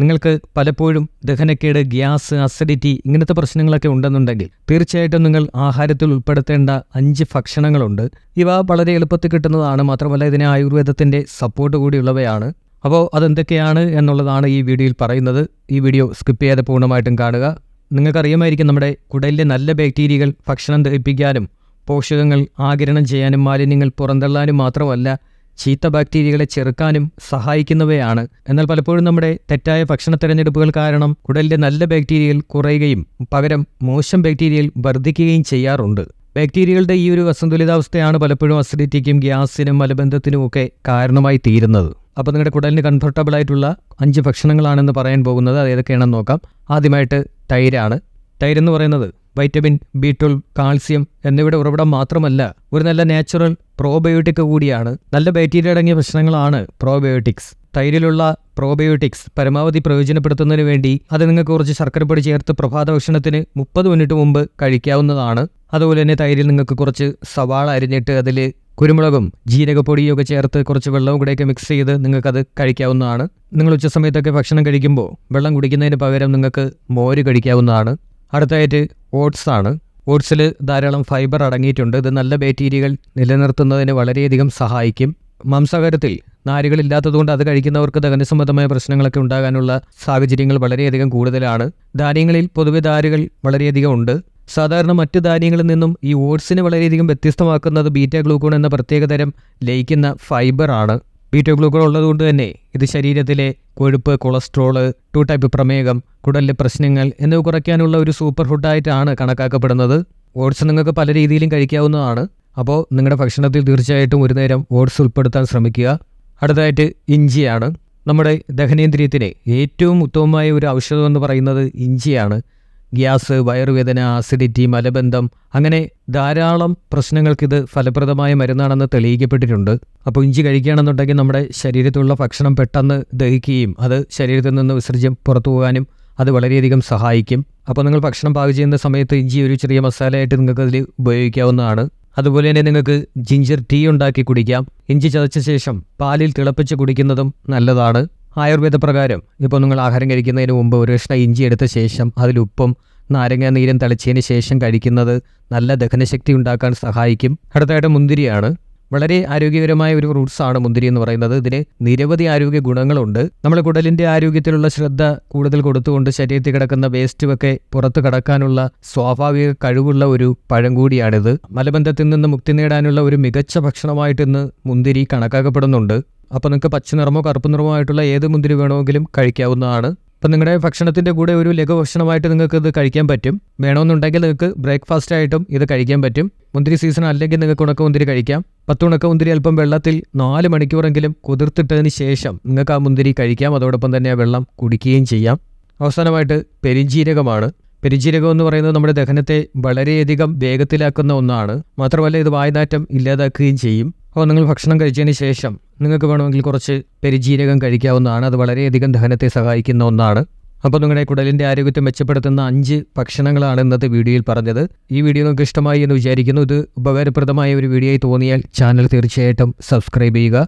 നിങ്ങൾക്ക് പലപ്പോഴും ദഹനക്കേട് gas acidity ഇങ്ങനത്തെ പ്രശ്നങ്ങളൊക്കെ ഉണ്ടെന്നുണ്ടെങ്കിൽ തീർച്ചയായിട്ടും നിങ്ങൾ ആഹാരത്തിൽ ഉൾപ്പെടുത്തേണ്ട അഞ്ച് ഭക്ഷണങ്ങളുണ്ട്. ഇവ വളരെ എളുപ്പത്തിൽ കിട്ടുന്നതാണ്. മാത്രമല്ല ഇതിന് ആയുർവേദത്തിന്റെ സപ്പോർട്ട് കൂടിയുള്ളവയാണ്. അപ്പോൾ അതെന്തൊക്കെയാണ് എന്നുള്ളതാണ് ഈ വീഡിയോയിൽ പറയുന്നത്. ഈ വീഡിയോ സ്കിപ്പ് ചെയ്യാതെ പൂർണമായിട്ടും കാണുക. നിങ്ങൾക്കറിയാമായിരിക്കും നമ്മുടെ കുടലിലെ നല്ല ബാക്ടീരിയകൾ ഭക്ഷണം ദഹിപ്പിക്കാനും പോഷകങ്ങൾ ആകിരണം ചെയ്യാനും മാലിന്യങ്ങൾ പുറന്തള്ളാനും മാത്രമല്ല ചീത്ത ബാക്ടീരിയകളെ ചെറുക്കാനും സഹായിക്കുന്നവയാണ്. എന്നാൽ പലപ്പോഴും നമ്മുടെ തെറ്റായ ഭക്ഷണ തെരഞ്ഞെടുപ്പുകൾ കാരണം കുടലിലെ നല്ല ബാക്ടീരിയകൾ കുറയുകയും പകരം മോശം ബാക്ടീരിയൽ വർദ്ധിക്കുകയും ചെയ്യാറുണ്ട്. ബാക്ടീരിയകളുടെ ഈ ഒരു അസന്തുലിതാവസ്ഥയാണ് പലപ്പോഴും അസിഡിറ്റിക്കും ഗ്യാസിനും മലബന്ധത്തിനും ഒക്കെ കാരണമായി തീരുന്നത്. അപ്പോൾ നിങ്ങളുടെ കുടലിന് കംഫർട്ടബിൾ ആയിട്ടുള്ള അഞ്ച് ഭക്ഷണങ്ങളാണെന്ന് പറയാൻ പോകുന്നത് അത് ഏതൊക്കെയാണെന്ന് നോക്കാം. ആദ്യമായിട്ട് തൈരാണ്. തൈരെന്ന് പറയുന്നത് വൈറ്റമിൻ ബി ട്വൽവ് കാൽസ്യം എന്നിവയുടെ ഉറവിടം മാത്രമല്ല ഒരു നല്ല നാച്ചുറൽ പ്രോബയോട്ടിക് കൂടിയാണ്. നല്ല ബാക്ടീരിയ അടങ്ങിയ ഭക്ഷണങ്ങളാണ് പ്രോബയോട്ടിക്സ്. തൈരിലുള്ള പ്രോബയോട്ടിക്സ് പരമാവധി പ്രയോജനപ്പെടുത്തുന്നതിന് വേണ്ടി അത് നിങ്ങൾക്ക് കുറച്ച് ശർക്കരപ്പൊടി ചേർത്ത് പ്രഭാത ഭക്ഷണത്തിന് മുപ്പത് മിനിറ്റ് മുമ്പ് കഴിക്കാവുന്നതാണ്. അതുപോലെ തന്നെ തൈരിൽ നിങ്ങൾക്ക് കുറച്ച് സവാള അരിഞ്ഞിട്ട് അതിൽ കുരുമുളകും ജീരകപ്പൊടിയും ഒക്കെ ചേർത്ത് കുറച്ച് വെള്ളവും കൂടെയൊക്കെ മിക്സ് ചെയ്ത് നിങ്ങൾക്കത് കഴിക്കാവുന്നതാണ്. നിങ്ങൾ ഉച്ച സമയത്തൊക്കെ ഭക്ഷണം കഴിക്കുമ്പോൾ വെള്ളം കുടിക്കുന്നതിന് പകരം നിങ്ങൾക്ക് മോര് കഴിക്കാവുന്നതാണ്. അടുത്തായിട്ട് ഓട്സ് ആണ്. ഓട്സിൽ ധാരാളം ഫൈബർ അടങ്ങിയിട്ടുണ്ട്. ഇത് നല്ല ബാക്ടീരിയകൾ നിലനിർത്തുന്നതിന് വളരെയധികം സഹായിക്കും. മാംസാഹാരത്തിൽ നാരുകളില്ലാത്തതുകൊണ്ട് അത് കഴിക്കുന്നവർക്ക് ദഹനസംബന്ധമായ പ്രശ്നങ്ങളൊക്കെ ഉണ്ടാകാനുള്ള സാഹചര്യങ്ങൾ വളരെയധികം കൂടുതലാണ്. ധാന്യങ്ങളിൽ പൊതുവെ ധാരുകൾ വളരെയധികം ഉണ്ട്. സാധാരണ മറ്റ് ധാന്യങ്ങളിൽ നിന്നും ഈ ഓട്സിനെ വളരെയധികം വ്യത്യസ്തമാക്കുന്നത് ബീറ്റ ഗ്ലൂക്കോൺ എന്ന പ്രത്യേകതരം ലയിക്കുന്ന ഫൈബറാണ് ബീറ്റ ഗ്ലൂക്കോൺ ഉള്ളതുകൊണ്ട് തന്നെ ഇത് ശരീരത്തിലെ കൊഴുപ്പ് കൊളസ്ട്രോൾ ടു ടൈപ്പ് പ്രമേഹം കുടലിലെ പ്രശ്നങ്ങൾ എന്നിവ കുറയ്ക്കാനുള്ള ഒരു സൂപ്പർ ഫുഡായിട്ടാണ് കണക്കാക്കപ്പെടുന്നത്. ഓട്സ് നിങ്ങൾക്ക് പല രീതിയിലും കഴിക്കാവുന്നതാണ്. അപ്പോൾ നിങ്ങളുടെ ഭക്ഷണത്തിൽ തീർച്ചയായിട്ടും ഒരു നേരം ഓട്സ് ഉൾപ്പെടുത്താൻ ശ്രമിക്കുക. അടുത്തതായിട്ട് ഇഞ്ചിയാണ്. നമ്മുടെ ദഹനേന്ദ്രിയത്തിന് ഏറ്റവും ഉത്തമമായ ഒരു ഔഷധം എന്ന് പറയുന്നത് ഇഞ്ചിയാണ്. ഗ്യാസ് വയറുവേദന ആസിഡിറ്റി മലബന്ധം അങ്ങനെ ധാരാളം പ്രശ്നങ്ങൾക്കിത് ഫലപ്രദമായ മരുന്നാണെന്ന് തെളിയിക്കപ്പെട്ടിട്ടുണ്ട്. അപ്പോൾ ഇഞ്ചി കഴിക്കുകയാണെന്നുണ്ടെങ്കിൽ നമ്മുടെ ശരീരത്തിലുള്ള ഭക്ഷണം പെട്ടെന്ന് ദഹിക്കുകയും അത് ശരീരത്തിൽ നിന്ന് വിസർജ്യം പുറത്തു പോകാനും അത് വളരെയധികം സഹായിക്കും. അപ്പോൾ നിങ്ങൾ ഭക്ഷണം പാകം ചെയ്യുന്ന സമയത്ത് ഇഞ്ചി ഒരു ചെറിയ മസാലയായിട്ട് നിങ്ങൾക്ക് അതിൽ ഉപയോഗിക്കാവുന്നതാണ്. അതുപോലെ തന്നെ നിങ്ങൾക്ക് ജിഞ്ചർ ടീ ഉണ്ടാക്കി കുടിക്കാം. ഇഞ്ചി ചതച്ച ശേഷം പാലിൽ തിളപ്പിച്ച് കുടിക്കുന്നതും നല്ലതാണ്. ആയുർവേദ പ്രകാരം. ഇപ്പോൾ നിങ്ങൾ ആഹാരം കഴിക്കുന്നതിന് മുമ്പ് ഒരു കഷ്ണം ഇഞ്ചി എടുത്ത ശേഷം അതിൽ ഉപ്പും നാരങ്ങ നീരും തളിച്ചതിന് ശേഷം കഴിക്കുന്നത് നല്ല ദഹനശക്തി ഉണ്ടാക്കാൻ സഹായിക്കും. അടുത്തായിട്ട് മുന്തിരിയാണ്. വളരെ ആരോഗ്യകരമായ ഒരു ഫ്രൂട്ട്സ് ആണ് മുന്തിരി എന്ന് പറയുന്നത്. ഇതിന് നിരവധി ആരോഗ്യ ഗുണങ്ങളുണ്ട്. നമ്മുടെ കുടലിന്റെ ആരോഗ്യത്തിലുള്ള ശ്രദ്ധ കൂടുതൽ കൊടുത്തുകൊണ്ട് ശരീരത്തിൽ കിടക്കുന്ന വേസ്റ്റുമൊക്കെ പുറത്തു കടക്കാനുള്ള സ്വാഭാവിക കഴിവുള്ള ഒരു പഴം കൂടിയാണിത്. മലബന്ധത്തിൽ നിന്ന് മുക്തി നേടാനുള്ള ഒരു മികച്ച ഭക്ഷണമായിട്ട് ഇന്ന് മുന്തിരി കണക്കാക്കപ്പെടുന്നുണ്ട്. അപ്പോൾ നിങ്ങൾക്ക് പച്ച നിറമോ കറുപ്പ് നിറമോ ആയിട്ടുള്ള ഏത് മുന്തിരി വേണമെങ്കിലും കഴിക്കാവുന്നതാണ്. അപ്പം നിങ്ങളുടെ ഭക്ഷണത്തിന്റെ കൂടെ ഒരു ലഘു ഭക്ഷണമായിട്ട് നിങ്ങൾക്ക് ഇത് കഴിക്കാൻ പറ്റും. വേണമെന്നുണ്ടെങ്കിൽ നിങ്ങൾക്ക് ബ്രേക്ക്ഫാസ്റ്റ് ആയിട്ടും ഇത് കഴിക്കാൻ പറ്റും. മുന്തിരി സീസൺ അല്ലെങ്കിൽ നിങ്ങൾക്ക് ഉണക്ക മുന്തിരി കഴിക്കാം. പത്ത് ഉണക്ക മുന്തിരി അല്പം വെള്ളത്തിൽ നാല് മണിക്കൂറെങ്കിലും കുതിർത്തിട്ടതിന് ശേഷം നിങ്ങൾക്ക് ആ മുന്തിരി കഴിക്കാം. അതോടൊപ്പം തന്നെ ആ വെള്ളം കുടിക്കുകയും ചെയ്യാം. അവസാനമായിട്ട് പെരിഞ്ജീരകമാണ്. പെരിഞ്ജീരകം എന്ന് പറയുന്നത് നമ്മുടെ ദഹനത്തെ വളരെയധികം വേഗത്തിലാക്കുന്ന ഒന്നാണ്. മാത്രമല്ല ഇത് വായനാറ്റം ഇല്ലാതാക്കുകയും ചെയ്യും. അപ്പോൾ നിങ്ങൾ ഭക്ഷണം കഴിച്ചതിന് ശേഷം നിങ്ങൾക്ക് വേണമെങ്കിൽ കുറച്ച് പെരിജീരകം കഴിക്കാവുന്നതാണ്. അത് വളരെയധികം ദഹനത്തെ സഹായിക്കുന്ന ഒന്നാണ്. അപ്പോൾ നിങ്ങളുടെ കുടലിന്റെ ആരോഗ്യത്തെ മെച്ചപ്പെടുത്തുന്ന അഞ്ച് ഭക്ഷണങ്ങളാണ് ഇന്നത്തെ വീഡിയോയിൽ പറഞ്ഞത്. ഈ വീഡിയോ നിങ്ങൾക്ക് ഇഷ്ടമായി എന്ന് വിചാരിക്കുന്നു. ഇത് ഉപകാരപ്രദമായ ഒരു വീഡിയോ ആയി തോന്നിയാൽ ചാനൽ തീർച്ചയായിട്ടും സബ്സ്ക്രൈബ് ചെയ്യുക.